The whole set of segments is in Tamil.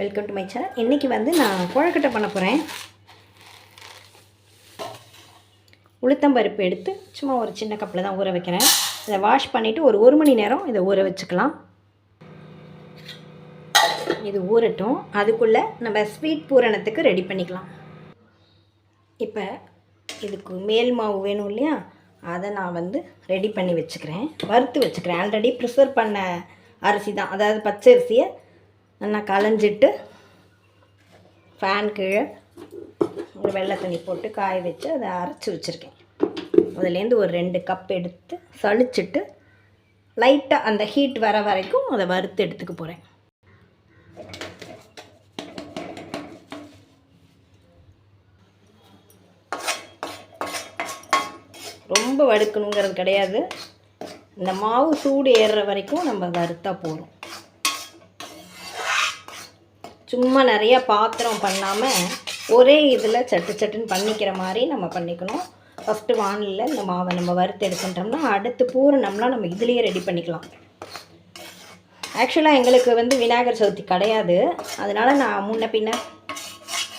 வெல்கம் டு மை சேனல் இன்றைக்கி வந்து நான் குழக்கட்டை பண்ண போகிறேன் உளுத்தம்பருப்பு எடுத்து சும்மா ஒரு சின்ன கப்பில் தான் ஊற வைக்கிறேன். இதை வாஷ் பண்ணிவிட்டு ஒரு ஒரு மணி நேரம் இதை ஊற வச்சுக்கலாம். இது ஊறட்டும். அதுக்குள்ளே நம்ம ஸ்வீட் பூரணத்துக்கு ரெடி பண்ணிக்கலாம். இப்போ இதுக்கு மேல் மாவு வேணும் இல்லையா? அதை நான் வந்து ரெடி பண்ணி வச்சுக்கிறேன். வறுத்து வச்சுக்கிறேன். ஆல்ரெடி ப்ரிசர்வ் பண்ண அரிசி தான். அதாவது பச்சை அரிசியை நல்லா களைஞ்சிட்டு ஃபேன் கீழே ஒரு வெள்ளை தண்ணி போட்டு காய வச்சு அதை அரைச்சி வச்சுருக்கேன். அதுலேருந்து ஒரு ரெண்டு கப் எடுத்து சளிச்சிட்டு லைட்டாக அந்த ஹீட் வர வரைக்கும் அதை வறுத்து எடுத்துக்க போகிறேன் ரொம்ப வடுக்கணுங்கிறது கிடையாது. இந்த மாவு சூடு ஏறுற வரைக்கும் நம்ம வறுத்தா போகிறோம் சும்மா நிறைய பாத்திரம் பண்ணாமல் ஒரே இதில் சட்டு சட்டுன்னு பண்ணிக்கிற மாதிரி நம்ம பண்ணிக்கணும். ஃபஸ்ட்டு வானிலில் இந்த மாவை நம்ம வறுத்து எடுத்துட்டோம்னா அடுத்து பூரணம்லாம் நம்ம இதுலேயே ரெடி பண்ணிக்கலாம். ஆக்சுவலாக எங்களுக்கு வந்து விநாயகர் சதுர்த்தி கிடையாது. அதனால் நான் முன்ன பின்ன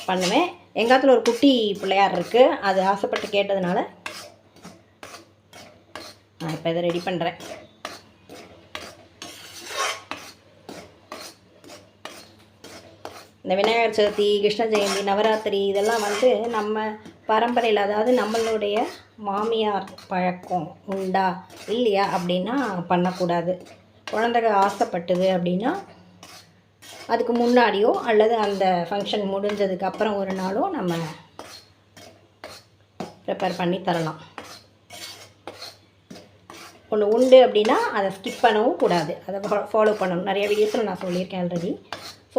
பண்ணுவேன். எங்காத்துல ஒரு குட்டி பிள்ளையார் இருக்குது அது ஆசைப்பட்டு கேட்டதுனால நான் இப்போ இதை ரெடி பண்ணுறேன் இந்த விநாயகர் சதுர்த்தி கிருஷ்ண ஜெயந்தி நவராத்திரி இதெல்லாம் வந்து நம்ம பரம்பரையில் அதாவது நம்மளுடைய மாமியார் பழக்கம் உண்டா இல்லையா அப்படின்னா பண்ணக்கூடாது. குழந்தைங்க ஆசைப்பட்டது அப்படின்னா அதுக்கு முன்னாடியோ அல்லது அந்த ஃபங்க்ஷன் முடிஞ்சதுக்கு அப்புறம் ஒரு நாளோ நம்ம ப்ரிப்பேர் பண்ணி தரலாம். ஒன்று உண்டு அப்படின்னா அதை ஸ்கிப் பண்ணவும் கூடாது. அதை ஃபாலோ பண்ணணும். நிறைய வீடியோஸில் நான் சொல்லியிருக்கேன் ஆல்ரெடி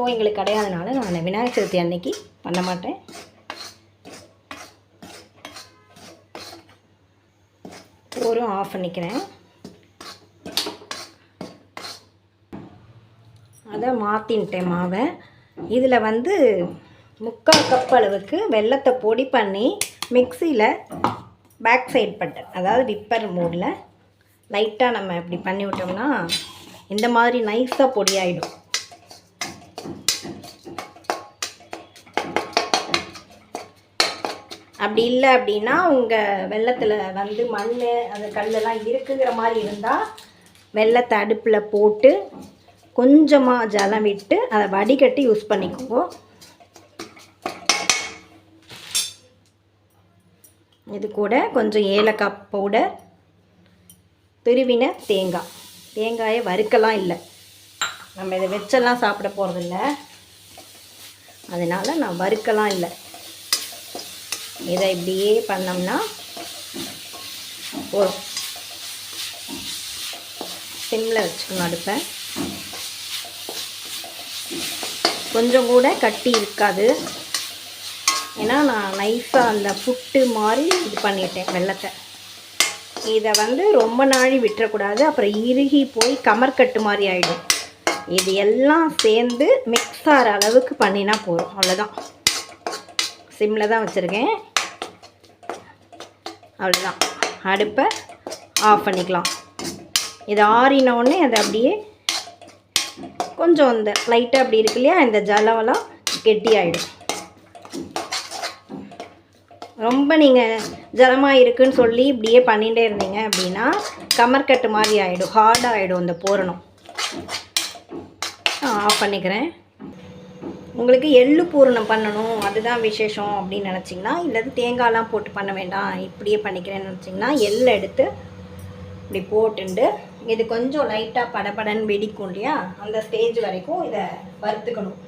ஸோ எங்களுக்கு கிடையாதனால நான் விநாயகர் சதுர்த்தி அன்னைக்கு பண்ண மாட்டேன். போரும் ஆஃப் பண்ணிக்கிறேன் அதை மாற்றின்ட்டேன் மாவை. இதில் வந்து முக்கால் கப் அளவுக்கு வெள்ளத்தை பொடி பண்ணி மிக்சியில் பேக் சைட் பட்டன். அதாவது விப்பர் மூடில். லைட்டாக நம்ம இப்படி பண்ணி விட்டோம்னா இந்த மாதிரி நைஸாக பொடி ஆகிடும் அப்படி இல்லை அப்படின்னா உங்கள் வெள்ளத்தில் வந்து மண் அந்த கல்லெல்லாம் இருக்குங்கிற மாதிரி இருந்தால் வெள்ளத்தை அடுப்பில் போட்டு கொஞ்சமாக ஜலம் விட்டு அதை வடிகட்டி யூஸ் பண்ணிக்குவோம் இது கூட கொஞ்சம் ஏலக்காய் பவுடர் துருவின தேங்காய். தேங்காயை வறுக்கலாம் இல்லை. நம்ம இதை வச்செல்லாம் சாப்பிட போகிறதில்ல அதனால் நான் வறுக்கலாம் இல்லை. இதை இப்படியே பண்ணோம்னா போதும் சிம்மில் வச்சுக்கணும் அடுப்பை. கொஞ்சம் கூட கட்டி இருக்காது. ஏன்னா நான் நைஃபாக அந்த புட்டு மாதிரி இது பண்ணிட்டேன் வெள்ளத்தை. இதை வந்து ரொம்ப நாழி விட்டுறக்கூடாது. அப்புறம் இறுகி போய் கமர்கட்டு மாதிரி ஆகிடும் இது எல்லாம் சேர்ந்து மிக்ஸ் ஆகிற அளவுக்கு பண்ணினா போதும். அவ்வளோதான் சிம்மில் தான் வச்சுருக்கேன். அவ்வளோதான் அடுப்பை ஆஃப் பண்ணிக்கலாம். இது ஆறினோடனே அதை அப்படியே கொஞ்சம் இந்த லைட்டாக அப்படி இருக்கு இல்லையா இந்த ஜலவெல்லாம் கெட்டி ஆகிடும் ரொம்ப நீங்கள் ஜலமாக இருக்குன்னு சொல்லி இப்படியே பண்ணிகிட்டே இருந்தீங்க அப்படின்னா கமர்கட்டு மாதிரி ஆகிடும் ஹார்டாக ஆகிடும் இந்த பூரணம். ஆஃப் பண்ணிக்கிறேன். உங்களுக்கு எள்ளு பூரணம் பண்ணணும் அதுதான் விசேஷம் அப்படின்னு நினச்சிங்கன்னா இல்லாது தேங்காய்லாம் போட்டு பண்ண வேண்டாம் இப்படியே பண்ணிக்கிறேன்னு நினச்சிங்கன்னா எள்ளை எடுத்து இப்படி போட்டுண்டு இது கொஞ்சம் லைட்டாக படபடன்னு வெடிக்கும் இல்லையா? அந்த ஸ்டேஜ் வரைக்கும் இதை வறுத்துக்கணும்.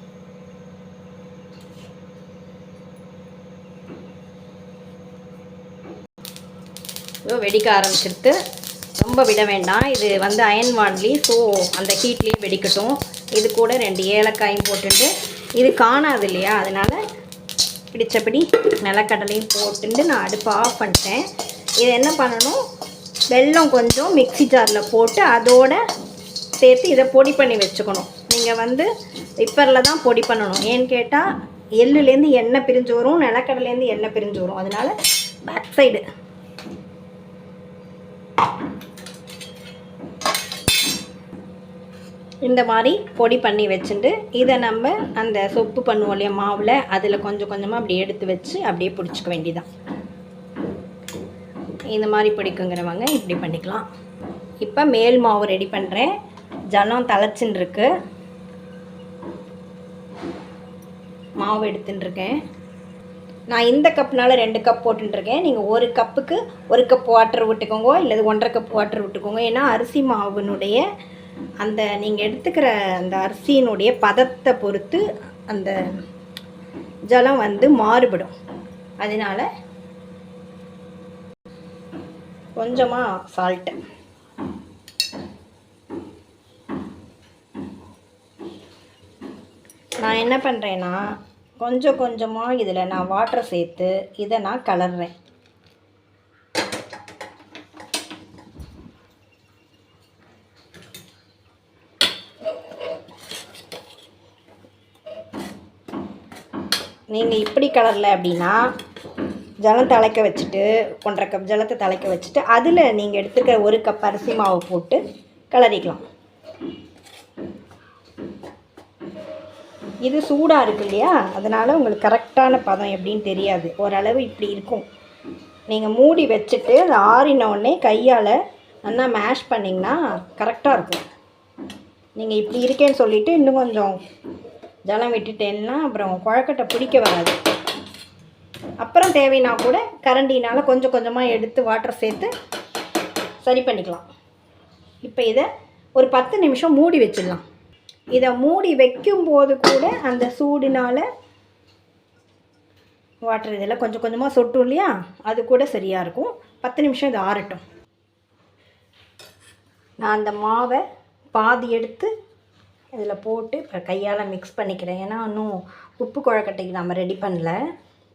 இதோ வெடிக்க ஆரம்பிச்சிருத்து ரொம்ப விட வேண்டாம். இது வந்து அயன் வான்லி ஸோ அந்த ஹீட்லேயே வெடிக்கட்டும். இது கூட ரெண்டு ஏலக்காயும் போட்டுட்டு இது காணாது இல்லையா? அதனால் பிடித்தபடி நிலக்கடலையும் போட்டுட்டு நான் அடுப்பு ஆஃப் பண்ணிட்டேன். இதை என்ன பண்ணணும்? வெல்லம் கொஞ்சம் மிக்ஸி ஜாரில் போட்டு அதோட சேர்த்து இதை பொடி பண்ணி வச்சுக்கணும். நீங்கள் வந்து ரிப்பரில் தான் பொடி பண்ணணும். ஏன்னு கேட்டால் எள்ளுலேருந்து எண்ணெய் பிரிஞ்சு வரும் நிலக்கடலேருந்து எண்ணெய் பிரிஞ்சு வரும். அதனால் பேக் சைடு இந்த மாதிரி பொடி பண்ணி வச்சுட்டு இதை நம்ம அந்த சொப்பு பண்ணுவோம் இல்லையா மாவில் அதில் கொஞ்சம் கொஞ்சமாக அப்படி எடுத்து வச்சு அப்படியே பிடிச்சிக்க வேண்டியதான் இந்த மாதிரி பிடிக்குங்கிறவங்க இப்படி பண்ணிக்கலாம். இப்போ மேல் மாவு ரெடி பண்ணுறேன் ஜனம் தலைச்சின்னு இருக்கு. மாவு எடுத்துன்னு இருக்கேன். நான் இந்த கப்னால ரெண்டு கப் போட்டுருக்கேன் நீங்கள் ஒரு கப்புக்கு ஒரு கப் வாட்டர் விட்டுக்கோங்க இல்லை ஒன்றரை கப் வாட்டர் விட்டுக்கோங்க. ஏன்னா அரிசி மாவினுடைய அந்த நீங்கள் எடுத்துக்கிற அந்த அரிசியினுடைய பதத்தை பொறுத்து அந்த ஜலம் வந்து மாறுபடும். அதனால கொஞ்சமாக சால்ட்டு நான் என்ன பண்ணுறேன்னா கொஞ்சம் கொஞ்சமாக இதில் நான் வாட்டர் சேர்த்து இதை நான் கலர்றேன். நீங்கள் இப்படி கலரில் அப்படின்னா ஜலம் தலைக்க வச்சுட்டு ஒன்றரை கப் ஜலத்தை தலைக்க வச்சுட்டு அதில் நீங்கள் எடுத்துக்கிற ஒரு கப் அரிசி மாவு போட்டு கிளறிக்கலாம் இது சூடாக இருக்கு இல்லையா? அதனால் உங்களுக்கு கரெக்டான பதம் எப்படின்னு தெரியாது. ஓரளவு இப்படி இருக்கும். நீங்கள் மூடி வச்சுட்டு அது ஆறின உடனே கையால் நல்லா மேஷ் பண்ணிங்கன்னா கரெக்டாக இருக்கும். நீங்கள் இப்படி இருக்கேன்னு சொல்லிவிட்டு இன்னும் கொஞ்சம் ஜலம் விட்டுட்டேன்னா அப்புறம் குழக்கட்டை பிடிக்க வராது. அப்புறம் தேவைன்னா கூட கரண்டினால் கொஞ்சம் கொஞ்சமாக எடுத்து வாட்டர் சேர்த்து சரி பண்ணிக்கலாம். இப்போ இதை ஒரு பத்து நிமிஷம் மூடி வச்சிடலாம். இதை மூடி வைக்கும்போது கூட அந்த சூடினால் வாட்டர் இதில் கொஞ்சம் கொஞ்சமாக சொட்டும் இல்லையா? அது கூட சரியாக இருக்கும். பத்து நிமிஷம் இது ஆறட்டும். நான் அந்த மாவை பாதி எடுத்து இதில் போட்டு இப்போ கையால் மிக்ஸ் பண்ணிக்கிறேன். ஏன்னா இன்னும் உப்பு குழக்கட்டைக்கு நம்ம ரெடி பண்ணல.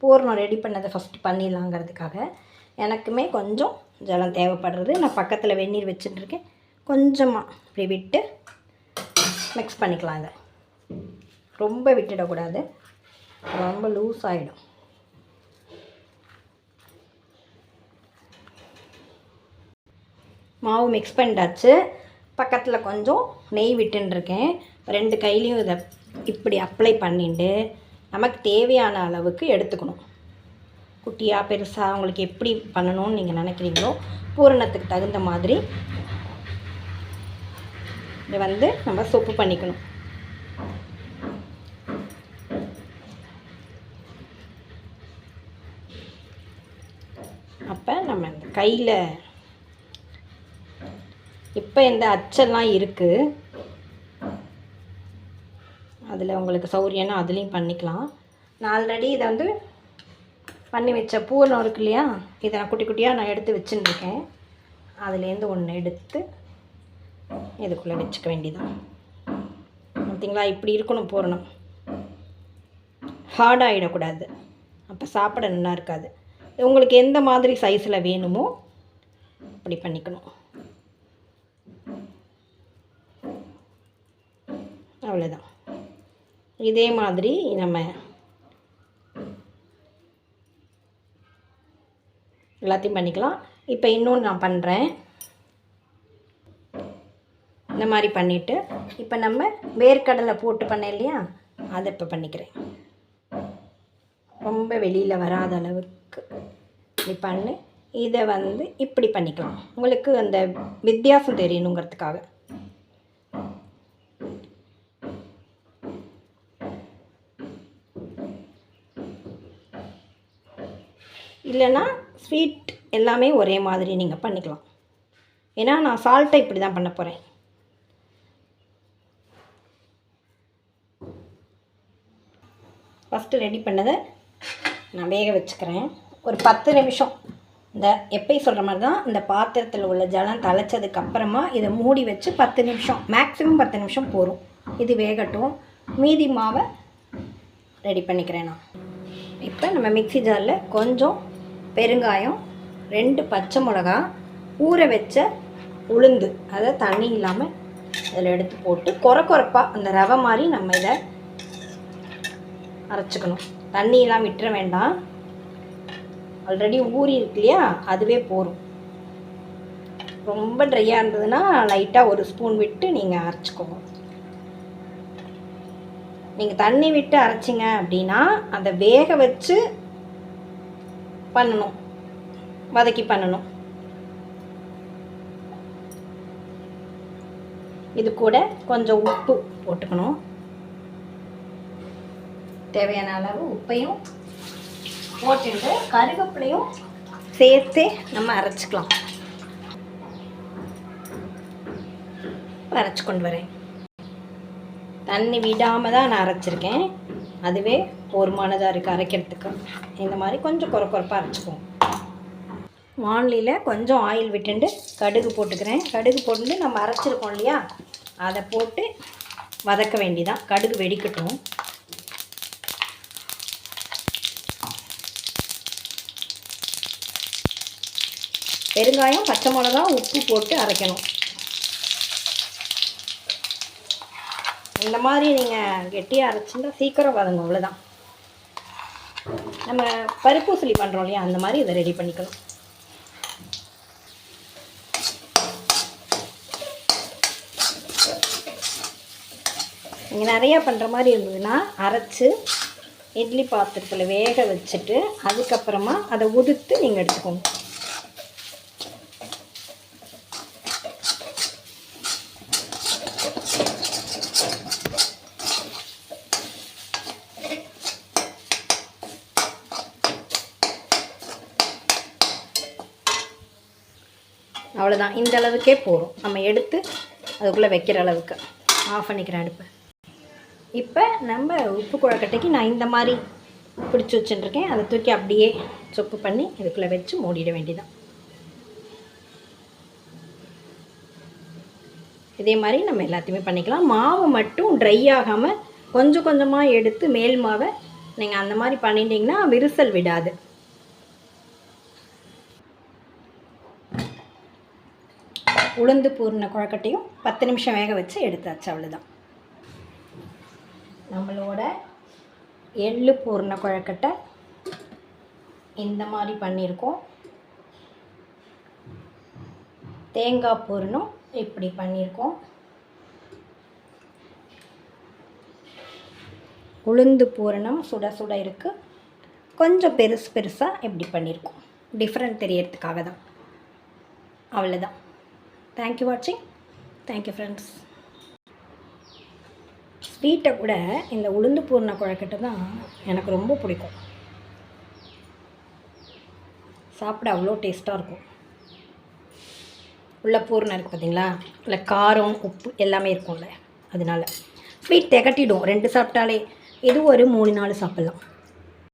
பூர்ணம் ரெடி பண்ணதை ஃபஸ்ட்டு பண்ணிடலாங்கிறதுக்காக எனக்குமே கொஞ்சம் ஜலம் தேவைப்படுறது. நான் பக்கத்தில் வெந்நீர் வச்சுட்டுருக்கேன். கொஞ்சமாக இப்படி விட்டு மிக்ஸ் பண்ணிக்கலாம் இதை. ரொம்ப விட்டுடக்கூடாது. ரொம்ப லூஸ் ஆகிடும் மாவு மிக்ஸ் பண்ணிட்டாச்சு. பக்கத்தில் கொஞ்சம் நெய் விட்டுருக்கேன் ரெண்டு கையிலையும் இதை இப்படி அப்ளை பண்ணிட்டு நமக்கு தேவையான அளவுக்கு எடுத்துக்கணும். குட்டியாக பெருசாக உங்களுக்கு எப்படி பண்ணணும்னு நீங்கள் நினைக்கிறீங்களோ பூரணத்துக்கு தகுந்த மாதிரி இதை வந்து நம்ம சொப்பு பண்ணிக்கணும். அப்போ நம்ம இந்த கையில் இப்போ இந்த அச்செல்லாம் இருக்குது அதில் உங்களுக்கு சௌரியம்னா அதுலேயும் பண்ணிக்கலாம். நான் ஆல்ரெடி இதை வந்து பண்ணி வச்ச பூரணம் இருக்கு இல்லையா? இதை நான் குட்டி குட்டியாக நான் எடுத்து வச்சுருக்கேன் அதுலேருந்து ஒன்று எடுத்து இதுக்குள்ளே வச்சுக்க வேண்டியதான் பார்த்தீங்களா? இப்படி இருக்கணும் பூரணம். ஹார்டாகிடக்கூடாது அப்போ சாப்பிட நல்லா இருக்காது. உங்களுக்கு எந்த மாதிரி சைஸில் வேணுமோ அப்படி பண்ணிக்கணும். அவ்வளோதான் இதே மாதிரி நம்ம எல்லாத்தையும் பண்ணிக்கலாம். இப்போ இன்னொன்று நான் பண்ணுறேன் இந்த மாதிரி பண்ணிவிட்டு இப்போ நம்ம வேர்க்கடலை போட்டு பண்ணேன் இல்லையா? அதை இப்போ பண்ணிக்கிறேன். ரொம்ப வெளியில் வராத அளவுக்கு. இப்படி பண்ணு. இதை வந்து இப்படி பண்ணிக்கலாம். உங்களுக்கு அந்த வித்தியாசம் தெரியணுங்கிறதுக்காக. இல்லைன்னா ஸ்வீட் எல்லாமே ஒரே மாதிரி நீங்கள் பண்ணிக்கலாம். ஏன்னா நான் சால்ட்டை இப்படி தான் பண்ண போகிறேன் ஃபஸ்ட்டு ரெடி பண்ணதை நான் வேக வச்சுக்கிறேன். ஒரு பத்து நிமிஷம். இந்த எப்பயும் சொல்கிற மாதிரி தான் இந்த பாத்திரத்தில் உள்ள ஜலம் தலைச்சதுக்கு அப்புறமா இதை மூடி வச்சு பத்து நிமிஷம் மேக்ஸிமம் பத்து நிமிஷம் போகும் இது வேகட்டும். மீதி மாவை ரெடி பண்ணிக்கிறேன் நான். இப்போ நம்ம மிக்ஸி ஜாரில் கொஞ்சம் பெருங்காயம் ரெண்டு பச்சை மிளகா ஊற வச்ச உளுந்து. அதை தண்ணி இல்லாமல் இதில் எடுத்து போட்டு கொர கொரப்பாக அந்த ரவை மாதிரி நம்ம இதை அரைச்சிக்கணும். தண்ணியெல்லாம் விட்டுற வேண்டாம். ஆல்ரெடி ஊறி இருக்கு இல்லையா? அதுவே போதும். ரொம்ப ட்ரையாக இருந்ததுன்னா லைட்டாக ஒரு ஸ்பூன் விட்டு நீங்கள் அரைச்சிக்கோங்க. நீங்கள் தண்ணி விட்டு அரைச்சிங்க அப்படின்னா அந்த வேக வச்சு பண்ணணும். வதக்கி பண்ணணும். இது கூட கொஞ்சம் உப்பு போட்டுக்கணும். தேவையான அளவு உப்பையும் போட்டுட்டு கருவேப்பிலையும் சேர்த்து நம்ம அரைச்சிக்கலாம். அரைச்சி கொண்டு வரேன். தண்ணி விடாமல் தான் நான் அரைச்சிருக்கேன். அதுவே போருமானதாக இருக்குது அரைக்கிறதுக்கு. இந்த மாதிரி கொஞ்சம் குறை குறைப்பாக அரைச்சிக்குவோம். வானிலையில் கொஞ்சம் ஆயில் விட்டுண்டு கடுகு போட்டுக்கிறேன். கடுகு போட்டு நம்ம அரைச்சிருக்கோம் இல்லையா? அதை போட்டு வதக்க வேண்டிதான். கடுகு வெடிக்கட்டும். பெருங்காயம் பச்சை மிளகா உப்பு போட்டு அரைக்கணும். இந்த மாதிரி நீங்கள் கெட்டியாக அரைச்சிருந்தால் சீக்கிரம் வதங்கும். அவ்வளோதான் நம்ம பருப்பூசலி பண்ணுறோம் இல்லையா அந்த மாதிரி இதை ரெடி பண்ணிக்கணும் நீங்கள் நிறையா பண்ணுற மாதிரி இருந்ததுன்னா அரைச்சி இட்லி பாத்திரத்தில் வேக வச்சுட்டு அதுக்கப்புறமா அதை உதுத்து நீங்கள் எடுத்துக்கோங்க. அவ்வளோதான் இந்த அளவுக்கே போதும். நம்ம எடுத்து அதுக்குள்ளே வைக்கிற அளவுக்கு. ஆஃப் பண்ணிக்கிறேன் அடுப்பு. இப்போ நம்ம உப்பு குழக்கட்டைக்கு நான் இந்த மாதிரி பிடிச்சி வச்சுட்டுருக்கேன். அதை தூக்கி அப்படியே சொப்பு பண்ணி இதுக்குள்ளே வச்சு மூடிட வேண்டியதான் இதே மாதிரி நம்ம எல்லாத்தையுமே பண்ணிக்கலாம். மாவு மட்டும் ட்ரை ஆகாமல் கொஞ்சம் கொஞ்சமாக எடுத்து மேல் மாவை நீங்கள் அந்த மாதிரி பண்ணிட்டீங்கன்னா விரிசல் விடாது. உளுந்து பூர்ண குழக்கட்டையும் பத்து நிமிஷம் வேக வச்சு எடுத்தாச்சு அவ்வளோதான் நம்மளோட எள்ளு பூர்ண குழக்கட்டை இந்த மாதிரி பண்ணியிருக்கோம். தேங்காய் பூர்ணம் இப்படி பண்ணியிருக்கோம். உளுந்து பூரணம் சுட சுட இருக்குது கொஞ்சம் பெருசு பெருசாக இப்படி பண்ணியிருக்கோம். டிஃப்ரெண்ட் தெரியறதுக்காக தான் அவ்வளோதான் தேங்க்யூ வாட்சிங் தேங்க்யூ ஃப்ரெண்ட்ஸ் ஸ்வீட்டை கூட இந்த உளுந்து பூர்ண குழக்கட்டை தான் எனக்கு ரொம்ப பிடிக்கும். சாப்பிட அவ்வளோ டேஸ்ட்டாக இருக்கும். உள்ள பூர்ணம் இருக்குது பார்த்தீங்களா இல்லை காரம் உப்பு எல்லாமே இருக்கும்ல. அதனால ஸ்வீட் திகட்டிடும் ரெண்டு சாப்பிட்டாலே இது ஒரு மூணு நாள் சாப்பிட்லாம்.